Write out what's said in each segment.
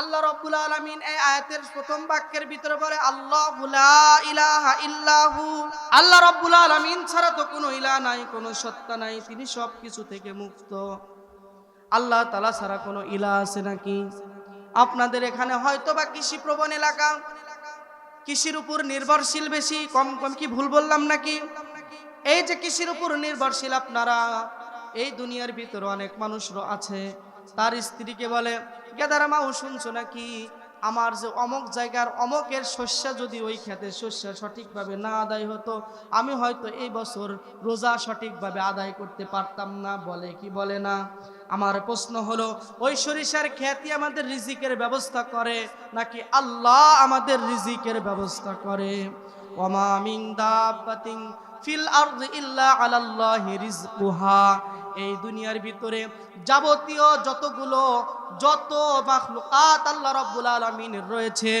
আল্লাহ রব্বুল আলামিন এই আয়াতের প্রথম বাক্যের ভিতরে বলে, আল্লাহ ইলাহা ইল্লাহু। আল্লাহ রব্বুল আলামিন ছাড়া তো কোনো ইলাহ নাই, কোনো সত্তা নাই, তিনি সব কিছু থেকে মুক্ত। আল্লাহ তালা ছাড়া কোনো ইলা আছে নাকি? আপনাদের এখানে হয়তো বা কৃষি প্রবণ এলাকা। কৃষির উপর নির্ভরশীল বেশি, কম কম কি ভুল বললাম নাকি? এই যে কৃষির উপর নির্ভরশীল আপনারা, এই দুনিয়ার ভিতরে অনেক মানুষ আছে। তার স্ত্রীকে বলে গেদারা মাও শুনছো নাকি? আমার যে অমক জায়গার অমকের শস্য যদি ওই ক্ষেতের শস্য সঠিকভাবে না আদায় হতো, আমি হয়তো এই বছর রোজা সঠিকভাবে আদায় করতে পারতাম না। বলে কি বলে না? আমার প্রশ্ন হলো, ওই সরিষার খ্যাতি আমাদের রিজিকের ব্যবস্থা করে, নাকি আল্লাহ আমাদের রিজিকের ব্যবস্থা করে? ওমা মিন দাব্বাতিন ফিল আরদি ইল্লা আলাল্লাহি রিজকুহা। এই দুনিয়ার ভিতরে যাবতীয় যতগুলো, যত মাখলুকাত আল্লাহ রাব্বুল আলামিনের রয়েছে,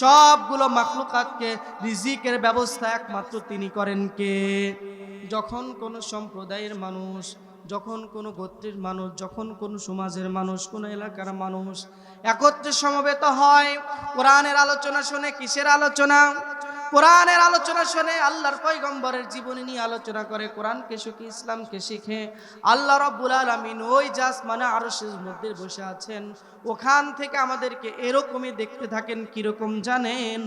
সবগুলো মাখলুকাতকে রিজিকের ব্যবস্থা একমাত্র তিনি করেন কে? যখন কোনো সম্প্রদায়ের মানুষ, যখন কোনো গোত্রের মানুষ, যখন কোনো সমাজের মানুষ, কোনো এলাকার মানুষ একত্রে সমবেত হয়, কোরআনের আলোচনা শুনে কিসের আলোচনা? কোরআনের আলোচনা শুনে আল্লাহর পয়গম্বরের জীবনী নিয়ে আলোচনা করে, কোরআনকে শিখে, ইসলামকে শিখে, আল্লাহ রব্বুল আলমিন ওই জাস মানে আরও মধ্যে বসে আছেন। ওখান থেকে আমাদেরকে এরকমই দেখতে থাকেন, কীরকম জানেন?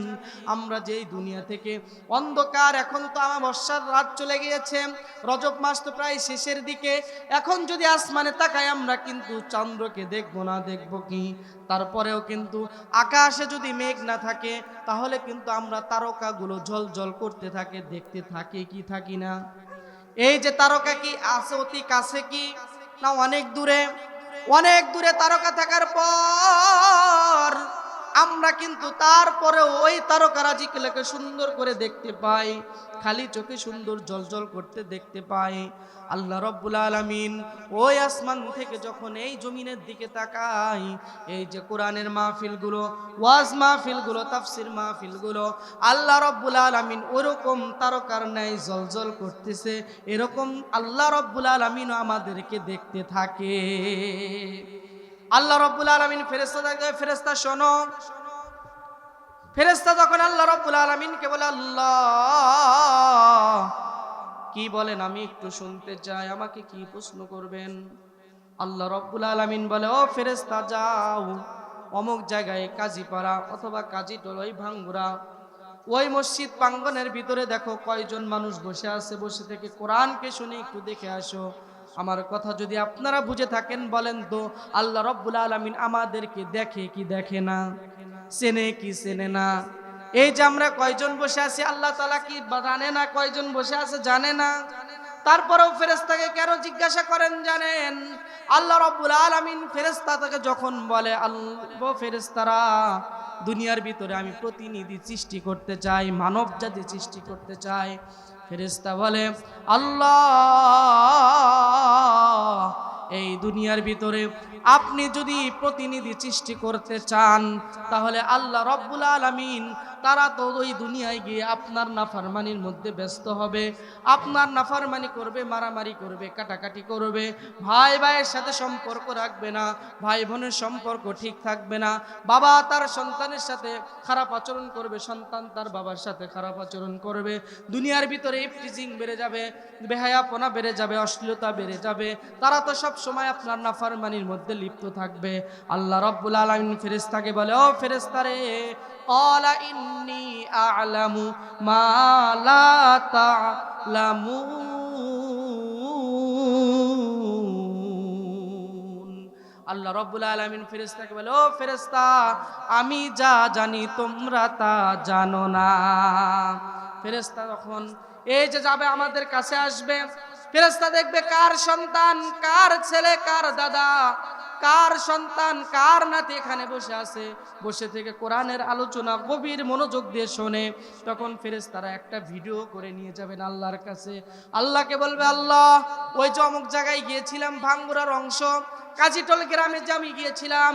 আমরা যেই দুনিয়া থেকে অন্ধকার, এখন তো আমার বর্ষার রাত চলে গিয়েছে, রজব মাস তো প্রায় শেষের দিকে। এখন যদি আসমানে তাকাই, আমরা কিন্তু চন্দ্রকে দেখব না, দেখব কি? তারপরেও কিন্তু আকাশে যদি মেঘ না থাকে, তাহলে কিন্তু আমরা তারকাগুলো জল করতে থাকে, দেখতে থাকি কি, থাকি না। এই যে তারকা কি, আছে অতি কাছে কি? না অনেক দূরে? অনেক দূরে তারকা থাকার পর আমরা কিন্তু তারপরে ওই তারকারাজিগুলোকে সুন্দর করে দেখতে পাই, খালি চোখে সুন্দর জলজল করতে দেখতে পাই। আল্লাহ রব্বুল আলমিন ওই আসমান থেকে যখন এই জমিনের দিকে তাকাই, এই যে কোরআনের মাহফিলগুলো, ওয়াজ মাহফিলগুলো, তাফসির মাহফিলগুলো, আল্লাহ রব্বুল আলমিন ওরকম তারকার ন্যায় জলজল করতেছে, এরকম আল্লাহ রব্বুল আলমিনও আমাদেরকে দেখতে থাকে। আল্লাহ রব্বুল আলমিন ফেরেস্তা দেখবে ফেরেস্তা শোনো। ফেরেস্তা যখন আল্লাহ রব্বুল আলমিনকে বলে, আল্লাহ, কি বলেন? আমি একটু শুনতে চাই, আমাকে কি প্রশ্ন করবেন? আল্লাহ রব্বুল আলমিন বলে, ও ফেরেস্তা যাও। অমুক জায়গায় কাজীপাড়া অথবা কাজী ওই ভাঙ্গুরা। ওই মসজিদ প্রাঙ্গনের ভিতরে দেখো কয়জন মানুষ বসে আছে। বসে থেকে কোরআনকে শুনে একটু দেখে আসো। আমার কথা যদি আপনারা বুঝে থাকেন বলেন তো, আল্লাহ রব্বুল আলমিন আমাদেরকে দেখে কি দেখে না? চেনে কি চেনে না? এই যে আমরা কয়জন বসে আছি, আল্লাহ তালা কি জানে না কয়জন বসে আছে? জানে না। তারপরেও ফেরেস্তাকে কেন জিজ্ঞাসা করেন জানেন? আল্লাহ রব্বুল আলমিন ফেরেস্তা তাকে যখন বলে, আল্লাহ ফেরেস্তারা দুনিয়ার ভিতরে আমি প্রতিনিধি সৃষ্টি করতে চাই মানব জাতি সৃষ্টি করতে চাই। ফেরেস্তা বলে আল্লাহ এই দুনিয়ার ভিতরে আপনি যদি প্রতিনিধি সৃষ্টি করতে চান, তাহলে আল্লাহ রব্বুল আলমিন তারা তো ওই দুনিয়ায় গিয়ে আপনার নাফারমানির মধ্যে ব্যস্ত হবে। আপনার নাফারমানি করবে, মারামারি করবে, কাটাকাটি করবে। ভাই ভাইয়ের সাথে সম্পর্ক রাখবে না, ভাই বোনের সম্পর্ক ঠিক থাকবে না। বাবা তার সন্তানের সাথে খারাপ আচরণ করবে, সন্তান তার বাবার সাথে খারাপ আচরণ করবে। দুনিয়ার ভিতরে ইফটিজিং বেড়ে যাবে, বেহায়াপনা বেড়ে যাবে, অশ্লীলতা বেড়ে যাবে। তারা তো সব সময় আপনার নাফারমানির মধ্যে মধ্যে লিপ্ত থাকবে। আল্লাহ রব্বুল আলমিন ফেরেস্তাকে বলে, ও ফেরেস্তারে অলা ইন্নি আলামু মালা তালামু আল্লাহ রব্বুল আলমিন ফেরেস্তাকে বলে, ও ফেরেস্তা আমি যা জানি তোমরা তা জানো না। ফেরেস্তা তখন, এই যে যাবে আমাদের কাছে আসবে। ফেরেস্তা দেখবে কার সন্তান, কার ছেলে, কার দাদা কার সন্তান, কার নাতি এখানে বসে আছে? বসে থেকে কোরআনের আলোচনা, গভীর মনোযোগ দিয়ে শোনে। তখন ফেরেস তারা একটা ভিডিও করে নিয়ে যাবেন আল্লাহর কাছে। আল্লাহকে বলবে, আল্লাহ, ওই যে অমুক জায়গায় গিয়েছিলাম ভাঙ্গুরার অংশ কাজীটল গ্রামে যে আমি গিয়েছিলাম,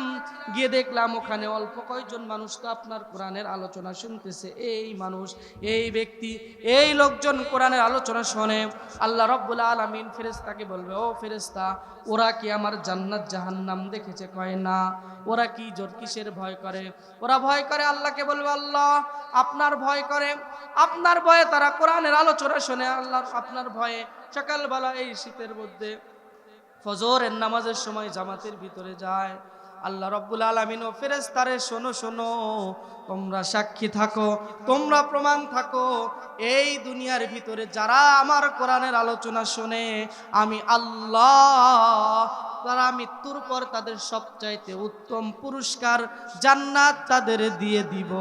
গিয়ে দেখলাম ওখানে অল্প কয়েকজন মানুষ তো আপনার কোরআনের আলোচনা শুনতেছে। এই মানুষ, এই ব্যক্তি, এই লোকজন কোরআনের আলোচনা শোনে। আল্লাহ রব্বুল আলমিন ফেরেস্তাকে বলবে, ও ফেরেস্তা ওরা কি আমার জান্নাত জাহান্নাম দেখেছে? কয়, না। ওরা কি জোর কিসের ভয় করে? ওরা ভয় করে আল্লাহকে বলবে, আল্লাহ, আপনার ভয় করে। আপনার ভয়ে তারা কোরআনের আলোচনা শোনে। আল্লাহ আপনার ভয়ে সকালবেলা এই শীতের মধ্যে ফজরের নামাজের সময় জামাতের ভিতরে যায়। আল্লাহ রব্বুল আলমিন ও ফেরেস্তারে শোনো শোনো, তোমরা সাক্ষী থাকো, তোমরা প্রমাণ থাকো, এই দুনিয়ার ভিতরে যারা আমার কোরআনের আলোচনা শোনে, আমি আল্লাহ, তারা মৃত্যুর পর তাদের সবচাইতে উত্তম পুরস্কার জান্নাত তাদের দিয়ে দিব।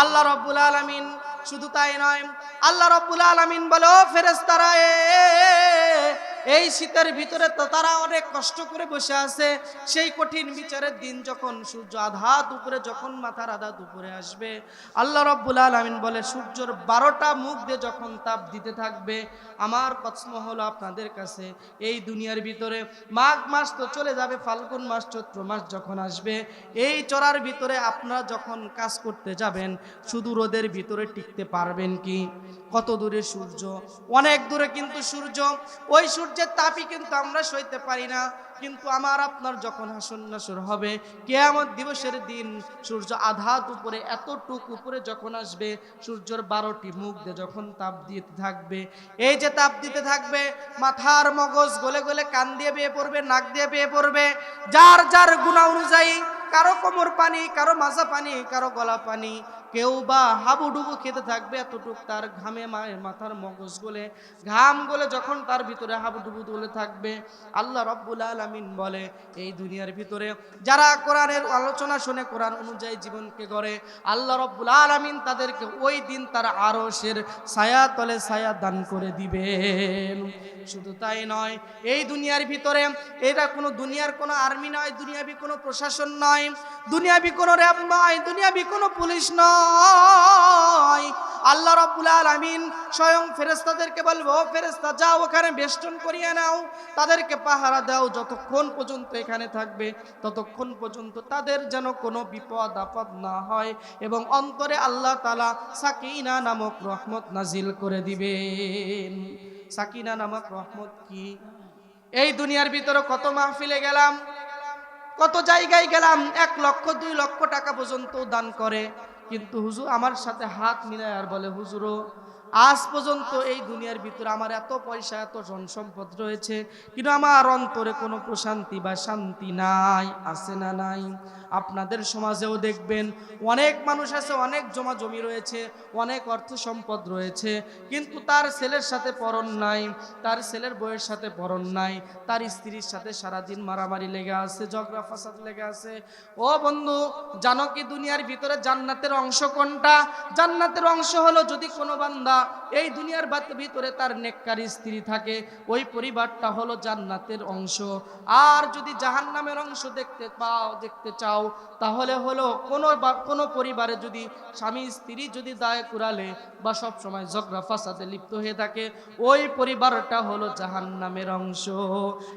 আল্লাহ রব্বুল আলমিন, শুধু তাই নয়, আল্লাহ রব্বুল আলমিন বলো ফেরেস্তারা এই শীতের ভিতরে তো তারা অনেক কষ্ট করে বসে আছে। সেই কঠিন বিচারের দিন যখন সূর্য আধা দুপুরে, যখন মাথার আধা দুপুরে আসবে, আল্লাহ রব্বুল আলমিন বলে, সূর্যর বারোটা মুখ দিয়ে যখন তাপ দিতে থাকবে, আমার কসম হলো আপনাদের কাছে, এই দুনিয়ার ভিতরে মাঘ মাস তো চলে যাবে, ফাল্গুন মাস, চৈত্র মাস যখন আসবে, এই চড়ার ভিতরে আপনারা যখন কাজ করতে যাবেন, শুধু রোদের ভিতরে টিকতে পারবেন কি? কত দূরে সূর্য? অনেক দূরে কিন্তু সূর্য। ওই সূর্যের তাপই কিন্তু আমরা সইতে পারি না। কিন্তু আমার আপনার যখন হাসন নাসর হবে, কেয়ামত দিবসের দিন সূর্য আধা উপরে, এতটুক উপরে যখন আসবে, সূর্যর বারোটি মুখ দিয়ে যখন তাপ দিতে থাকবে, এই যে তাপ দিতে থাকবে, মাথার মগজ গলে গলে কান দিয়ে বেয়ে পড়বে, নাক দিয়ে বেয়ে পড়বে, যার যার গুণা অনুযায়ী, কারও কোমর পানি, কারও মাজা পানি, কারও গলা পানি কেউ বা হাবুডুবু খেতে থাকবে এতটুক তার ঘামে মাথার মগজ গলে। ঘাম গলে যখন তার ভিতরে হাবুডুবু তুলে থাকবে, আল্লাহ রব্বুল আলমিন বলে, এই দুনিয়ার ভিতরে যারা কোরআনের আলোচনা শুনে কোরআন অনুযায়ী জীবনকে গড়ে, আল্লাহ রব্বুল আলমিন তাদেরকে ওই দিন তার আরশের ছায়া তলে ছায়া দান করে দিবে শুধু তাই নয়, এই দুনিয়ার ভিতরে এটা কোনো দুনিয়ার কোনো আর্মি নয়, দুনিয়াবি কোনো প্রশাসন নয়, দুনিয়াবি কোনো র্যাব নয়, দুনিয়াবি কোনো পুলিশ নয়। আল্লাহ রব্বুল আলামিন স্বয়ং ফেরেস্তাদেরকে বলব, "ও ফেরেস্তা যাও ওখানে বেষ্টন করিয়ে নাও। তাদেরকে পাহারা দাও যতক্ষণ পর্যন্ত এখানে থাকবে, ততক্ষণ পর্যন্ত তাদের যেন কোনো বিপদ আপদ না হয় এবং অন্তরে আল্লাহ তালা সাকিনা নামক রহমত নাজিল করে দিবেন। সাকিনা নামক রহমত কি? এই দুনিয়ার ভিতরে কত মাহফিলে গেলাম, কত জায়গায় গেলাম, এক লক্ষ, দুই লক্ষ টাকা পর্যন্ত দান করে। কিন্তু হুজুর আমার সাথে হাত মিলায় আর বলে হুজুরও আজ পর্যন্ত এই দুনিয়ার ভিতরে আমার এত পয়সা, এত ধন সম্পদ রয়েছে, কিন্তু আমার অন্তরে কোনো প্রশান্তি বা শান্তি নাই, আছে না নাই? আপনাদের সমাজেও দেখবেন, অনেক মানুষ আছে, অনেক জমা জমি রয়েছে, অনেক অর্থ সম্পদ রয়েছে, কিন্তু তার ছেলের সাথে পরন নাই, তার ছেলের বইয়ের সাথে পরন নাই, তার স্ত্রীর সাথে সারাদিন মারামারি লেগে আছে, ঝগড়া ফাসাদ লেগে আছে। ও বন্ধু, জানো কি দুনিয়ার ভিতরে জান্নাতের অংশ কোনটা? জান্নাতের অংশ হলো যদি কোনো বান্দা এই দুনিয়ার ভিতরে তার নেককার স্ত্রী থাকে, ওই পরিবারটা হলো জান্নাতের অংশ। আর যদি জাহান্নামের অংশ দেখতে পাও, দেখতে চাও তাহলে হলো কোনো বা- কোনো পরিবারে যদি স্বামী স্ত্রী যদি দায় কুড়ালে বা সব সময় ঝগড়া ফাসাদে লিপ্ত হয়ে থাকে, ওই পরিবারটা হলো জাহান্নামের অংশ।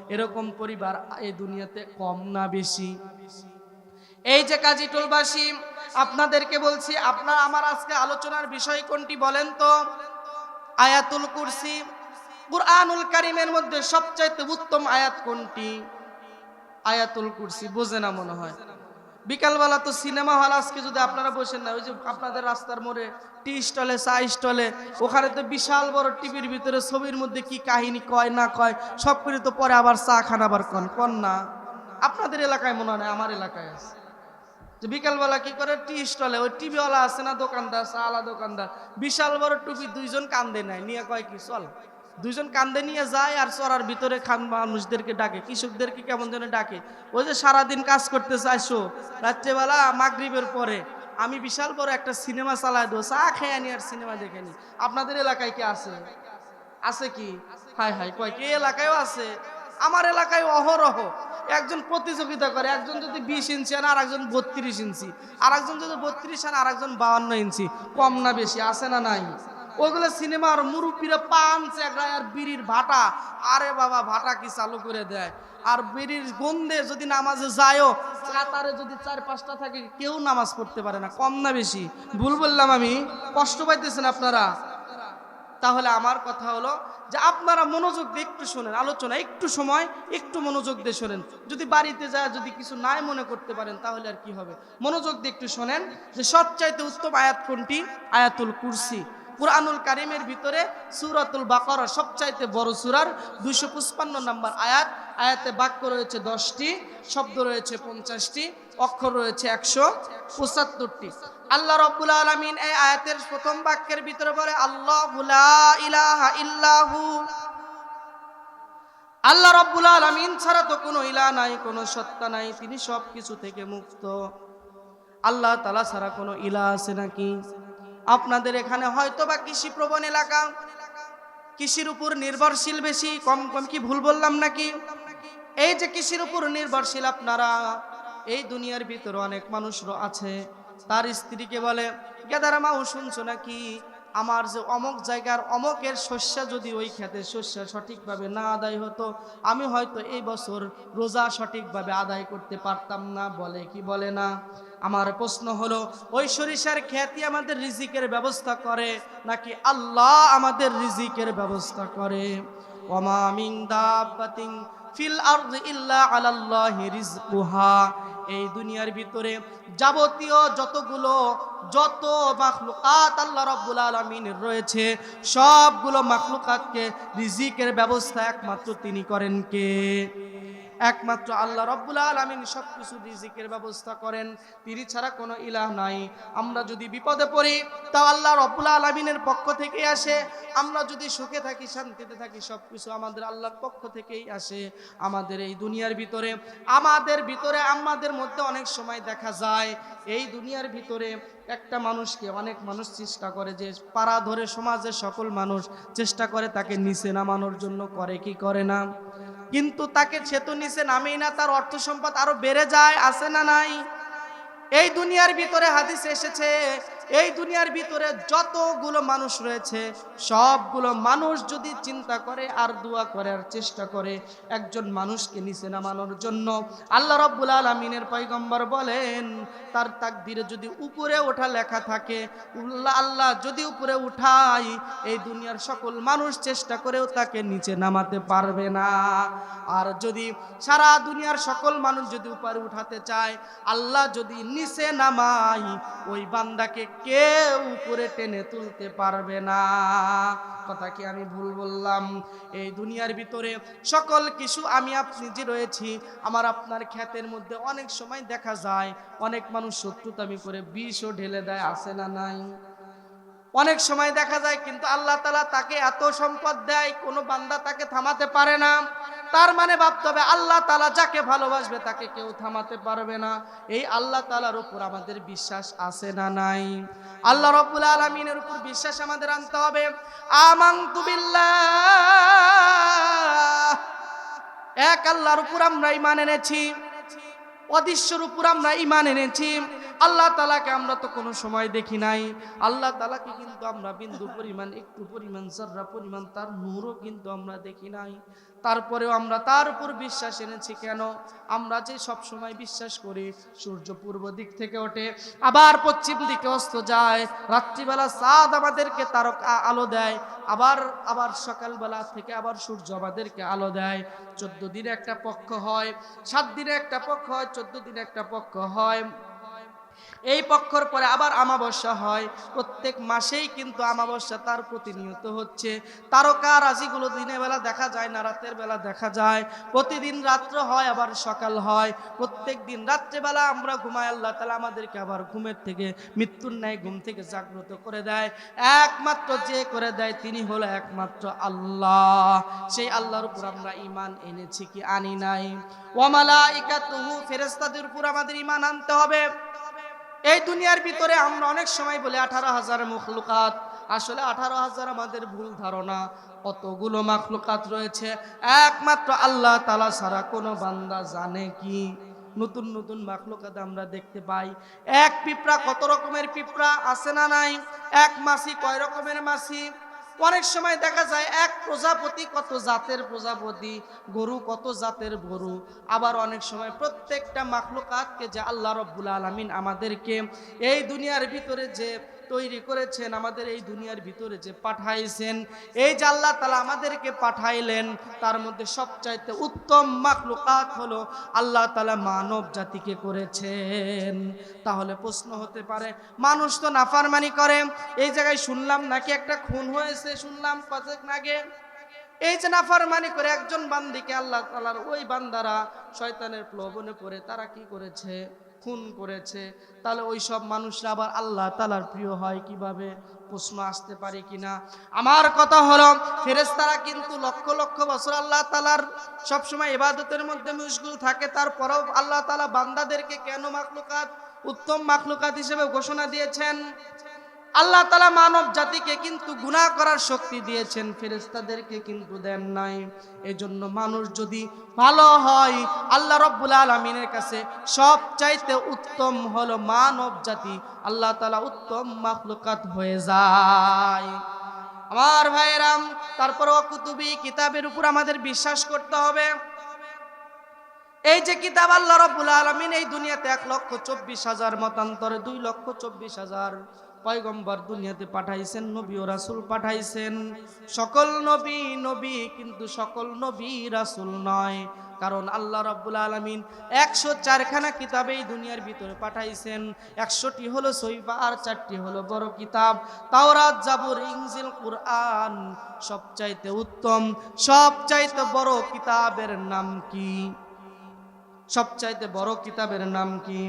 এরকম পরিবার এই দুনিয়াতে কম না বেশি। এই যে কাজী টোলবাসী, আপনাদেরকে বলছি, আপনার, আমার আজকে আলোচনার বিষয় কোনটি বলেন তো? আয়াতুল কুরসি। কুরআনুল কারিমের মধ্যে সবচাইতে উত্তম আয়াত কোনটি? আয়াতুল কুরসি, বোঝে না মনে হয়। বিকালবেলা তো সিনেমা হল, আজকে যদি আপনারা বসেন না, ওই যে আপনাদের রাস্তার মোড়ে টি স্টলে, চা স্টলে, ওখানে তো বিশাল বড় টিভির ভিতরে ছবির মধ্যে কি কাহিনী কয়, না কয়, সব করে তো পরে আবার চা খান আবার কন কন না। আপনাদের এলাকায় মনে হয় আমার এলাকায় আছে। যে বিকালবেলা কি করে, টি স্টলে, ওই টিভিওয়ালা আছে না, দোকানদার চালা দোকানদার, বিশাল বড় টুপি দুইজন কান্দে নেয় নিয়ে কয় কি, চল। দুইজন কান্দে নিয়ে যায় আর চড়ার ভিতরে খান মানুষদেরকে ডাকে, কৃষকদেরকে কেমন যেন ডাকে। ওই যে সারাদিন কাজ করতে চাইছো, রাত্রেবেলা মাগরিবের পরে আমি বিশাল বড় একটা সিনেমা চালায় দেবো, চা খেয়ে আনি আর সিনেমা দেখে নি আপনাদের এলাকায় কি আছে? আছে কি? হাই হাই কয়, কে এলাকায়ও আছে? আমার এলাকায় অহরহ। একজন প্রতিযোগিতা করে, একজন যদি বিশ ইঞ্চি আন আর একজন বত্রিশ ইঞ্চি। আর একজন যদি বত্রিশ আন আর একজন বাউন্ন ইঞ্চি। কম না বেশি, আছে না নাই? ওইগুলো সিনেমার মুরুব্বীরা পান চেগড়ায় আর বিড়ির ভাটা। আরে বাবা, ভাটা কি চালু করে দেয়? আর বিড়ির গন্ধে যদি নামাজে যায়ও কাতারে যদি চার পাঁচটা থাকে, কেউ নামাজ পড়তে পারে না, কম না বেশি। ভুল বললাম আমি? কষ্ট পাইতেছেন আপনারা? তাহলে আমার কথা হলো যে আপনারা মনোযোগ দিয়ে একটু শোনেন, আলোচনা, একটু সময়, একটু মনোযোগ দিয়ে শোনেন। যদি বাড়িতে যায়, যদি কিছু নাই মনে করতে পারেন, তাহলে আর কি হবে? মনোযোগ দিয়ে একটু শোনেন যে সবচাইতে উত্তম আয়াত কোনটি? আয়াতুল কুরসি। কুরআনুল কারিমের ভিতরে সুরাতুল বাকরা সবচাইতে বড় সুরার দুইশো পঁচপান্ন নম্বর আয়াত। আয়াতে বাক্য রয়েছে দশটি, শব্দ রয়েছে পঞ্চাশটি, অক্ষর রয়েছে একশো পঁচাত্তরটি। আল্লাহ রব্বুল আলমিন এই আয়াতের প্রথম বাক্যের ভিতরে বলে, আল্লাহ ইলাহা ইল্লাহু আল্লাহ রব্বুল আলমিন ছাড়া তো কোনো ইলা নাই, কোনো সত্তা নাই, তিনি সব কিছু থেকে মুক্ত। আল্লাহ তালা ছাড়া কোনো ইলা আছে নাকি? আপনাদের এখানে হয়তো বা কৃষি প্রবণ এলাকা। কৃষির উপর নির্ভরশীল বেশি, কম কম কি ভুল বললাম নাকি? এই যে কৃষির উপর নির্ভরশীল আপনারা, এই দুনিয়ার ভিতরে অনেক মানুষ আছে। তার স্ত্রীকে বলে, গেদারা মাও শুনছো নাকি? আমার যে অমক জায়গার অমকের শস্য যদি ওই খেতে শস্য সঠিকভাবে না আদায় হতো, আমি হয়তো এই বছর রোজা সঠিকভাবে আদায় করতে পারতাম না। বলে কি বলে না? আমার প্রশ্ন হলো, ওই সরিষার খ্যাতি আমাদের রিজিকের ব্যবস্থা করে, নাকি আল্লাহ আমাদের রিজিকের ব্যবস্থা করে? ওমা মিং দাব্বাতিন ফিল এই দুনিয়ার ভিতরে যাবতীয় যতগুলো, যত মাখলুকাত আল্লাহ রাব্বুল আলামিনের রয়েছে, সবগুলো মাখলুকাতকে রিজিকের ব্যবস্থা একমাত্র তিনি করেন কে? একমাত্র আল্লাহ রব্বুল আলমিন সব কিছু রিজিকের ব্যবস্থা করেন, তিনি ছাড়া কোনো ইলাহ নাই। আমরা যদি বিপদে পড়ি, তাও আল্লাহ রব্বুল আলমিনের পক্ষ থেকেই আসে। আমরা যদি সুখে থাকি, শান্তিতে থাকি সব কিছু আমাদের আল্লাহর পক্ষ থেকেই আসে। আমাদের এই দুনিয়ার ভিতরে, আমাদের ভিতরে, আমাদের মধ্যে অনেক সময় দেখা যায়, এই দুনিয়ার ভিতরে একটা মানুষকে অনেক মানুষ চেষ্টা করে যে পাড়া ধরে সমাজের সকল মানুষ চেষ্টা করে তাকে নিচে নামানোর জন্য করে, কি করে না? কিন্তু তাকে সেতু নিচে নামেই না, তার অর্থ সম্পদ আরও বেড়ে যায় আসে না নাই? এই দুনিয়ার ভিতরে হাদিস এসেছে এই দুনিয়ার ভিতরে যতগুলো মানুষ রয়েছে, সবগুলো মানুষ যদি চিন্তা করে আর দোয়া করার চেষ্টা করে, একজন মানুষকে নিচে নামানোর জন্য আল্লাহ রব্বুল আলমিনের পৈগম্বর বলেন, তার তাকদিরে যদি উপরে ওঠা লেখা থাকে আল্লাহ আল্লাহ যদি উপরে উঠাই এই দুনিয়ার সকল মানুষ চেষ্টা করেও তাকে নিচে নামাতে পারবে না। আর যদি সারা দুনিয়ার সকল মানুষ যদি উপরে উঠাতে চায়, আল্লাহ যদি নিচে নামাই ওই বান্দাকে কেউ উপরে টেনে তুলতে পারবে না। কথা কি আমি ভুল বললাম? এই দুনিয়ার ভিতরে সকল কিছু আমি আপনি যে রয়েছি। আমার আপনার খ্যাতের মধ্যে অনেক সময় দেখা যায়। অনেক মানুষ শত্রুতামি করে বিষও ঢেলে দেয় আসে না নাই? অনেক সময় দেখা যায়, কিন্তু আল্লাহ তালা তাকে এত সম্পদ দেয়, কোনো বান্দা তাকে থামাতে পারে না। তার মানে ভাবতে হবে আল্লাহ তালা যাকে ভালোবাসবে তাকে কেউ থামাতে পারবে না। এই আল্লাহ তালার উপর আমাদের বিশ্বাস আছে না নাই? আল্লাহ রব্বুল আলমিনের উপর বিশ্বাস আমাদের আনতে হবে। বিল্লাহ। এক আল্লাহর উপর আমরা ইমান এনেছি। অদৃশ্যর উপর আমরা ইমান এনেছি। আল্লাহ তালাকে আমরা তো কোনো সময় দেখি নাই। আল্লাহ তালাকে কিন্তু আমরা বিন্দু পরিমাণ, একটু পরিমাণ, জর্রা পরিমাণ, তার নূরও কিন্তু আমরা দেখি নাই। তারপরেও আমরা তার উপর বিশ্বাস এনেছি কেন? আমরা যে সব সময় বিশ্বাস করি, সূর্য পূর্ব দিক থেকে ওঠে, আবার পশ্চিম দিকে অস্ত যায়, রাত্রিবেলা চাঁদ আমাদেরকে তারকা আলো দেয়, আবার আবার সকালবেলা থেকে আবার সূর্য আমাদেরকে আলো দেয়। চোদ্দ দিনে একটা পক্ষ হয়, সাত দিনে একটা পক্ষ হয়, চোদ্দ দিনে একটা পক্ষ হয়। এই পক্ষর পরে আবার আমাবস্যা হয়। প্রত্যেক মাসেই কিন্তু আমাবস্যা তার প্রতিনিয়ত হচ্ছে। তারকা রাশিগুলো দিনের বেলা দেখা যায় না, রাতের বেলা দেখা যায়। প্রতিদিন রাত্র হয়, আবার সকাল হয়। প্রত্যেক দিন রাত্রেবেলা আমরা ঘুমাই, আল্লাহ তালা আমাদেরকে আবার ঘুমের থেকে, মৃত্যুর ন্যায় ঘুম থেকে জাগ্রত করে দেয়। একমাত্র যে করে দেয় তিনি হলো একমাত্র আল্লাহ। সেই আল্লাহর উপর আমরা ইমান এনেছি কি আনি নাই। ওয়ামালা ইকা তহু ফেরেস্তাদের উপর আমাদের ইমান আনতে হবে। এই দুনিয়ার ভিতরে আমরা অনেক সময় বলি আঠারো হাজার মখলুকাত। আসলে আঠারো হাজার আমাদের ভুল ধারণা। কতগুলো মাখলুকাত রয়েছে? একমাত্র আল্লাহ তালা সারা কোনো বান্দা জানে কি? নতুন নতুন মাখলুকাত আমরা দেখতে পাই। এক পিঁপড়া কত রকমের পিঁপড়া? আছে না নাই? এক মাসি কয় রকমের মাসি? অনেক সময় দেখা যায় এক প্রজাপতি কত জাতের প্রজাপতি, গরু কত জাতের গরু। আবার অনেক সময় প্রত্যেকটা মাখলুকাতকে যে আল্লাহ রব্বুল আলমিন আমাদেরকে এই দুনিয়ার ভিতরে যে তৈরি করেছেন আমাদের এই দুনিয়ার ভিতরে যে পাঠাইছেন, এই যে আল্লাহ তালা আমাদেরকে পাঠাইলেন, তার মধ্যে সবচাইতে উত্তম মাখলুকাত হলো আল্লাহ তালা মানব জাতিকে করেছেন। তাহলে প্রশ্ন হতে পারে, মানুষ তো নাফারমানি করে। এই জায়গায় শুনলাম নাকি একটা খুন হয়েছে, শুনলাম কতদিন নাগে এই যে নাফারমানি করে একজন বান্দিকে আল্লাহ তালার ওই বান্দারা শয়তানের প্লবনে পড়ে, তারা কি করেছে? খুন করেছে, তাহলে ওই সব মানুষরা আবার আল্লাহ তালার প্রিয় হয় কীভাবে? প্রশ্ন আসতে পারে কিনা? আমার কথা হলো, ফেরেশতারা কিন্তু লক্ষ লক্ষ বছর আল্লাহ তালার সবসময় এবাদতের মধ্যে মুশগুল থাকে, তারপরেও আল্লাহ তালা বান্দাদেরকে কেন মাকলুকাত উত্তম মাকলুকাত হিসেবে ঘোষণা দিয়েছেন? আল্লাহ তালা মানব জাতিকে কিন্তু গুনাহ করার শক্তি দিয়েছেন ফেরেস্তাদেরকে কিন্তু দেন নাই। এজন্য মানুষ যদি ভালো হয়, আল্লাহ রব্বুল আলমিনের কাছে সব চাইতে উত্তম হলো মানব জাতি। আল্লাহ তালা উত্তম মাখলুকাত হয়ে যায়। আমার ভাইরাম তারপর কুতুবি কিতাবের উপর আমাদের বিশ্বাস করতে হবে। এই যে কিতাব আল্লাহ রব্বুল আলমিন এই দুনিয়াতে এক লক্ষ চব্বিশ হাজার, মতান্তরে দুই লক্ষ চব্বিশ হাজার। পয়গম্বর দুনিয়াতে পাঠাইছেন নবী ও রাসুল পাঠাইছেন। সকল নবী নবী কিন্তু সকল নবী রাসুল নয়। কারণ আল্লাহ রব্বুল আলমিন একশো চারখানা কিতাবে এই দুনিয়ার ভিতরে পাঠাইছেন। একশোটি হলো সৈফা আর চারটি হলো বড় কিতাব। তাওরাত, জাবুর ইংজিল কুরআন সবচাইতে উত্তম, সবচাইতে বড় কিতাবের নাম কি? সবচাইতে বড় কিতাবের নাম কি?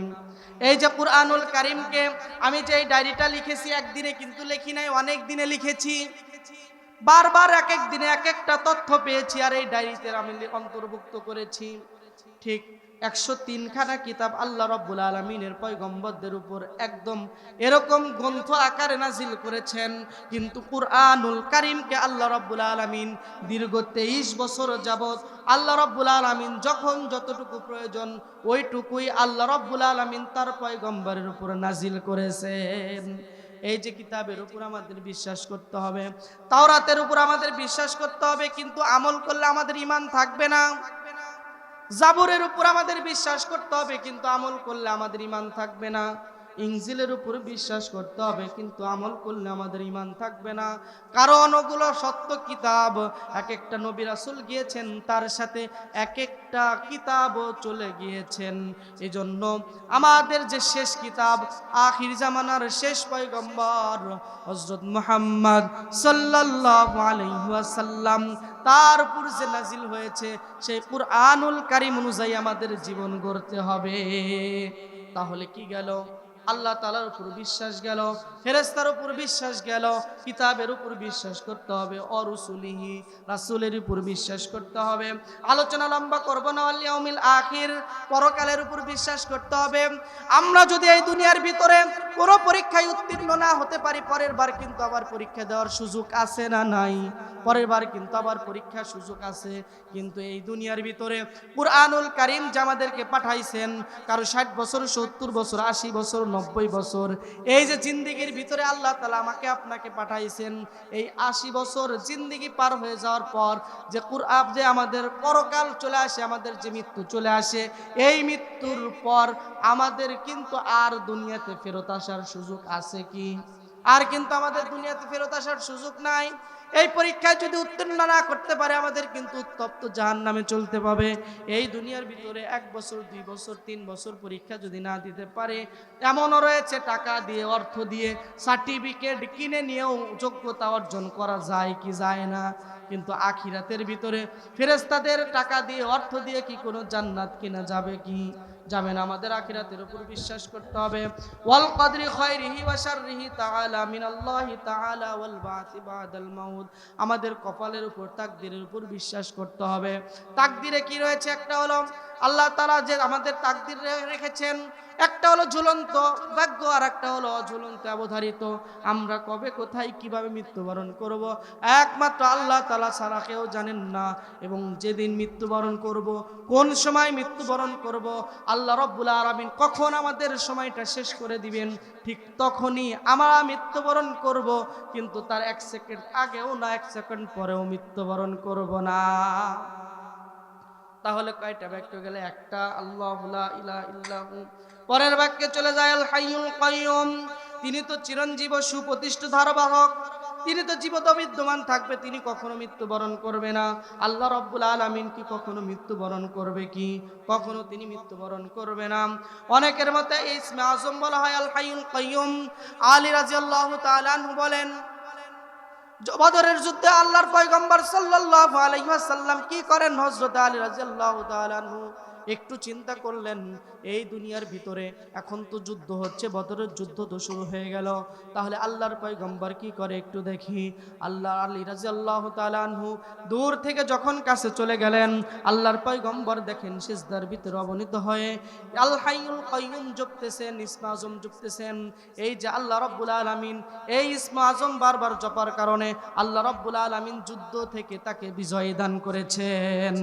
এই যে কুরআনুল কারিমকে আমি যে এই ডায়েরিটা লিখেছি, একদিনে কিন্তু লিখি নাই, অনেক দিনে লিখেছি। বারবার এক এক দিনে এক একটা তথ্য পেয়েছি, আর এই ডায়েরিতে আমি অন্তর্ভুক্ত করেছি। ঠিক একশো তিনখানা কিতাব আল্লাহ রব্বুল আলমিনের পয়গম্বরদের উপর একদম এরকম গ্রন্থ আকারে নাজিল করেছেন। কিন্তু কুরআনুল কারিমকে আল্লাহ রব্বুল আলমিন দীর্ঘ তেইশ বছর যাবৎ আল্লাহ রব্বুল আলমিন যখন যতটুকু প্রয়োজন ওইটুকুই আল্লাহ রব্বুল আলমিন তার পয়গম্বরের উপর নাজিল করেছেন। এই যে কিতাবের উপর আমাদের বিশ্বাস করতে হবে, তাওরাতের উপর আমাদের বিশ্বাস করতে হবে, কিন্তু আমল করলে আমাদের ইমান থাকবে না। জাবরের উপর আমাদের বিশ্বাস করতে হবে, কিন্তু আমল করলে আমাদের ইমান থাকবে না। ইংজিলের উপর বিশ্বাস করতে হবে, কিন্তু আমল করলে আমাদের ইমান থাকবে না। কারণ ওগুলো সত্য কিতাব। এক একটা নবী রাসুল গিয়েছেন, তার সাথে এক একটা কিতাবও চলে গিয়েছেন। এজন্য আমাদের যে শেষ কিতাব, আখির জামানার শেষ পয়গম্বর হজরত মোহাম্মদ সাল্লাল্লাহু আলাইহি ওয়াসাল্লাম তার উপর যে নাজিল হয়েছে, সেই কুরআনুল কারিম অনুযায়ী আমাদের জীবন গড়তে হবে। তাহলে কি গেল? আল্লাহ তালার উপর বিশ্বাস গেল ফেরেস্তার উপর বিশ্বাস গেল, কিতাবের উপর বিশ্বাস করতে হবে, অরুসুলিহি, রাসুলের উপর বিশ্বাস করতে হবে। আলোচনা লম্বা করব না আল্লিয়াউমিল আখির, পরকালের উপর বিশ্বাস করতে হবে। আমরা যদি এই দুনিয়ার ভিতরে কোনো পরীক্ষায় উত্তীর্ণ না হতে পারি, পরের বার কিন্তু আবার পরীক্ষা দেওয়ার সুযোগ আছে না নাই? পরের বার কিন্তু আবার পরীক্ষার সুযোগ আছে, কিন্তু এই দুনিয়ার ভিতরে কুরআনুল কারিম যে আমাদেরকে পাঠাইছেন, কারও ষাট বছর, সত্তর বছর, আশি বছর নব্বই বছর। এই যে জিন্দিগির ভিতরে আল্লাহ তালা আমাকে আপনাকে পাঠাইছেন, এই আশি বছর জিন্দিগি পার হয়ে যাওয়ার পর যে কুরআব যে আমাদের পরকাল চলে আসে, আমাদের যে মৃত্যু চলে আসে, এই মৃত্যুর পর আমাদের কিন্তু আর দুনিয়াতে ফেরত আসার সুযোগ আছে কি? আর কিন্তু আমাদের দুনিয়াতে ফেরত আসার সুযোগ নাই। এই পরীক্ষায় যদি উত্তীর্ণ না করতে পারে, আমাদের কিন্তু উত্তপ্ত জাহান নামে চলতে পাবে। এই দুনিয়ার ভিতরে এক বছর, দুই বছর, তিন বছর পরীক্ষা যদি না দিতে পারে, এমনও রয়েছে টাকা দিয়ে, অর্থ দিয়ে, সার্টিফিকেট কিনে নিয়েও যোগ্যতা অর্জন করা যায় কি যায় না। কিন্তু আখিরাতের ভিতরে ফেরেস্তাদের টাকা দিয়ে, অর্থ দিয়ে কি কোনো জান্নাত কিনা যাবে কি? যাবে না, আমাদের আখিরাতের উপর বিশ্বাস করতে হবে। ওয়াল কদরি খায়রিহি ওয়া শাররিহি তাআলা মিনাল্লাহি তাআলা ওয়াল বাতি বাদাল মাউত। আমাদের কপালের উপর, তাকদিরের উপর বিশ্বাস করতে হবে। তাকদিরে কি রয়েছে? একটা হলো আল্লাহ তাআলা যে আমাদের তাকদির রেখেছেন। একটা হলো ঝুলন্ত ভাগ্য আর একটা হলো অঝুলন্ত অবধারিত। আমরা কবে, কোথায়, কীভাবে মৃত্যুবরণ করব? একমাত্র আল্লাহ তালা ছাড়া কেউ জানেন না। এবং যেদিন মৃত্যুবরণ করব, কোন সময় মৃত্যুবরণ করব, আল্লাহ রব্বুল আলমিন কখন আমাদের সময়টা শেষ করে দিবেন? ঠিক তখনই আমরা মৃত্যুবরণ করব, কিন্তু তার এক সেকেন্ড আগেও না, এক সেকেন্ড পরেও মৃত্যুবরণ করব না। তাহলে কয়টা বাক্য গেলে? একটা, আল্লাহ লা ইলাহা ইল্লাহু পরের বাক্যে চলে যায়, আল হাইয়ুল কাইয়ুম। তিনি তো চিরঞ্জীব ও সুপ্রতিষ্ঠিত ধারবাহক। তিনি তো জীবত বিদ্যমান থাকবে, তিনি কখনো মৃত্যুবরণ করবে না। আল্লাহ রব্বুল আলামিন কি কখনো মৃত্যুবরণ করবে কি? কখনো তিনি মৃত্যুবরণ করবে না। অনেকের মতে ইসমে আজম বলা হয়, আল হাইয়ুল কাইয়ুম। আলী তাআলা আনহু বলেন, বদরের যুদ্ধে আল্লাহর পয়গম্বর সাল্লাল্লাহু আলাইহি ওয়াসাল্লাম কি করেন হযরত আলী রাদিয়াল্লাহু তাআলা আনহু? একটু চিন্তা করলেন এই দুনিয়ার ভিতরে এখন তো যুদ্ধ হচ্ছে, বদরের যুদ্ধ তো শুরু হয়ে গেল। তাহলে আল্লাহর পয়গম্বর কি করে একটু দেখি? আল্লাহ আলী রাজিয়াল্লাহ তালানহু দূর থেকে যখন কাছে চলে গেলেন, আল্লাহর পয়গম্বর দেখেন সিজদার ভিতরে অবনীত হয়ে আল কাইয়ুম জপতেছেন, ইসমা আজম জপতেছেন। এই যে আল্লাহ রব্বুল আলামিন, এই ইসমা আজম বারবার জপার কারণে আল্লাহ রব্বুল আলামিন যুদ্ধ থেকে তাকে বিজয় দান করেছেন।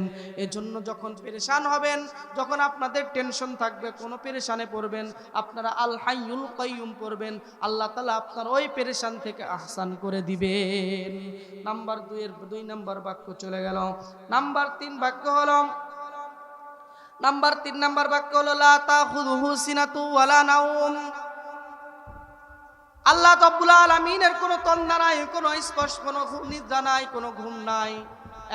এজন্য যখন পেরেশান হবেন, যখন আপনাদের টেনশন থাকবে, কোনো পেরেশানে পড়বেন। আপনারা আল হাইয়ুল কাইয়ুম পড়বেন। আল্লাহ তালা আপনার ওই পেরেশান থেকে আহসান করে দিবেন। নাম্বার দুইয়ের, দুই নাম্বার বাক্য চলে গেল। নাম্বার তিন বাক্য হলো, নাম্বার তিন নাম্বার বাক্য হলো নাউম আল্লাহ তব্বুল আলমিনের কোনো তন্দ্রা নাই, কোনো স্পর্শ, কোনো নিদ্রা নাই, কোনো ঘুম নাই।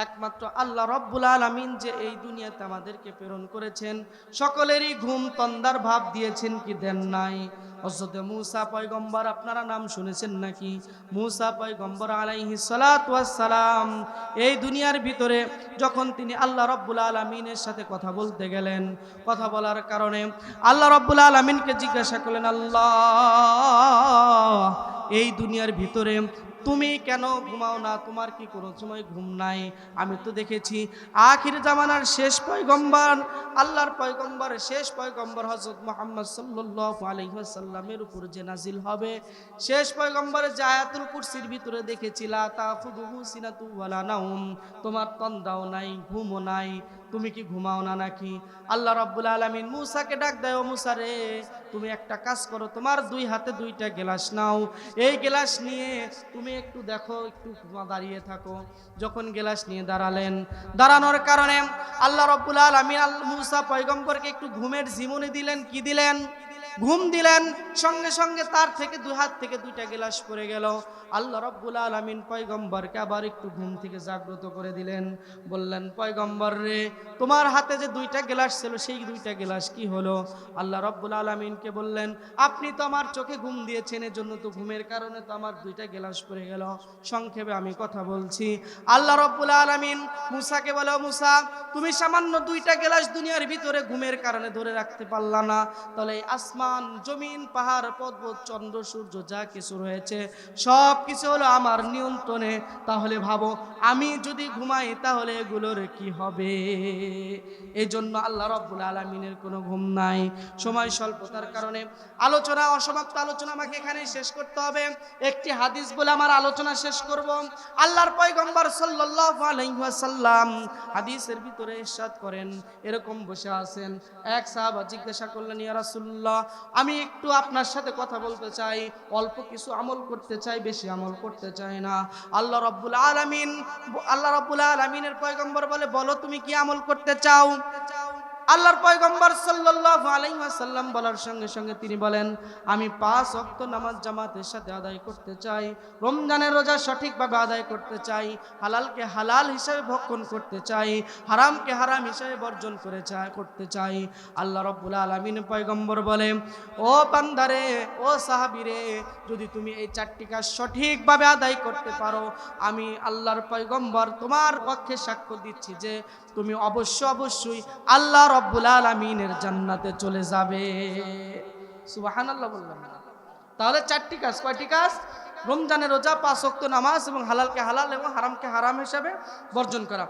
একমাত্র আল্লাহ রব্বুল আলমিন যে এই দুনিয়াতে আমাদেরকে প্রেরণ করেছেন। সকলেরই ঘুম তন্দার ভাব দিয়েছেন কি দেন নাই। হজরত মুসা পয়গম্বর, আপনারা নাম শুনেছেন নাকি? মুসা পয়গম্বর আলাইহি সালাম এই দুনিয়ার ভিতরে যখন তিনি আল্লাহ রব্বুল আলমিনের সাথে কথা বলতে গেলেন, কথা বলার কারণে আল্লাহ রব্বুল আলমিনকে জিজ্ঞাসা করলেন, আল্লাহ, এই দুনিয়ার ভিতরে তুমি কেন ঘুমাও না? তোমার কি কোনো সময় ঘুম নাই? আমি তো দেখেছি আখির জামানার শেষ পয়গম্বর, আল্লাহর পয়গম্বর, শেষ পয়গম্বর হজরত মোহাম্মদ সাল্লাল্লাহু আলাইহি ওয়াসাল্লামের উপর যে নাজিল হবে। শেষ পয়গম্বরের যে কুরসির ভিতরে দেখেছি, লা তাখুযুহু সিনাতু ওয়ালা নাউম তোমার তন্দাও নাই, ঘুমও নাই। তুমি কি ঘুমাও না নাকি? আল্লাহ রব্বুল আলমিন মুসাকে ডাক দেয়, ও মূসা রে, তুমি একটা কাজ করো, তোমার দুই হাতে দুইটা গ্লাস নাও। এই গ্লাস নিয়ে তুমি একটু দেখো, একটু দাঁড়িয়ে থাকো। যখন গ্লাস নিয়ে দাঁড়ালেন, দাঁড়ানোর কারণে আল্লাহ রব্বুল আলমিন আল মুসা পয়গম্বরকে একটু ঘুমের জীবনে দিলেন, কি দিলেন? ঘুম দিলেন, সঙ্গে সঙ্গে তার থেকে দুই হাত থেকে দুইটা গ্লাস পড়ে গেল। আল্লাহ রব্বুল আলমিন পয়গম্বরকে আবার একটু ঘুম থেকে জাগ্রত করে দিলেন। বললেন, পয়গম্বর রে, তোমার হাতে যে দুইটা গ্লাস ছিল, সেই দুইটা গ্লাস কি হলো? আল্লাহ রব্বুল আলমিনকে বললেন, আপনি তো আমার চোখে ঘুম দিয়েছেন, এজন্য তো ঘুমের কারণে তো আমার দুইটা গ্লাস পড়ে গেল। সংক্ষেপে আমি কথা বলছি। আল্লাহ রব্বুল আলমিন মুসাকে বলো মুসা, তুমি সামান্য দুইটা গ্লাস দুনিয়ার ভিতরে ঘুমের কারণে ধরে রাখতে পারলা না। তাহলে এই আসমান, জমিন, পাহাড়, পর্বত, চন্দ্র, সূর্য, যা কিছু রয়েছে, সব কিছু হলো আমার নিয়ন্ত্রণে। তাহলে ভাবো, আমি যদি ঘুমাই, তাহলে এগুলোর কি হবে? এই জন্য আল্লাহ রব্বুল আলমিনের কোনো ঘুম নাই। সময় স্বল্পতার কারণে আলোচনা, অসমাপ্ত আলোচনা আমাকে এখানে শেষ করতে হবে। একটি হাদিস বলে আমার আলোচনা শেষ করব। আল্লাহর পয়গম্বর সাল্লাল্লাহু আলাইহি হাদিসের ভিতরে ইরশাদ করেন, এরকম বসে আছেন। এক সাহাবা জিজ্ঞাসা করলেন, ইয়া রাসূলুল্লাহ আমি একটু আপনার সাথে কথা বলতে চাই, অল্প কিছু আমল করতে চাই, বেশি আমল করতে চাই না। আল্লাহ রব্বুল আলমিন, আল্লাহ রব্বুল আলমিনের পয়গম্বর বলে, বলো তুমি কি আমল করতে চাও? আল্লাহর পয়গম্বর সাল্লাল্লাহু আলাইহি ওয়াসাল্লাম বলার সঙ্গে সঙ্গে তিনি বলেন, আমি পাঁচ ওয়াক্ত নামাজ জামাতের সাথে আদায় করতে চাই, রমজানের রোজা সঠিকভাবে আদায় করতে চাই, হালালকে হালাল হিসাবে ভক্ষণ করতে চাই, হারামকে হারাম হিসাবে বর্জন করে চাই, করতে চাই। আল্লাহ রব্বুল আলামিন পয়গম্বর বলে, ও বান্দারে, ও সাহাবীরে, যদি তুমি এই চারটি কাজ সঠিকভাবে আদায় করতে পারো, আমি আল্লাহর পয়গম্বর তোমার পক্ষে সাক্ষ্য দিচ্ছি যে তুমি অবশ্য অবশ্যই আল্লাহ রব্বুল আলমিনের জান্নাতে চলে যাবে। সুবাহান তাহলে চারটি কাজ। কয়টি কাজ? রমজানের রোজা, পাঁচ নামাজ এবং হালালকে হালাল এবং হারামকে হারাম হিসাবে বর্জন করা।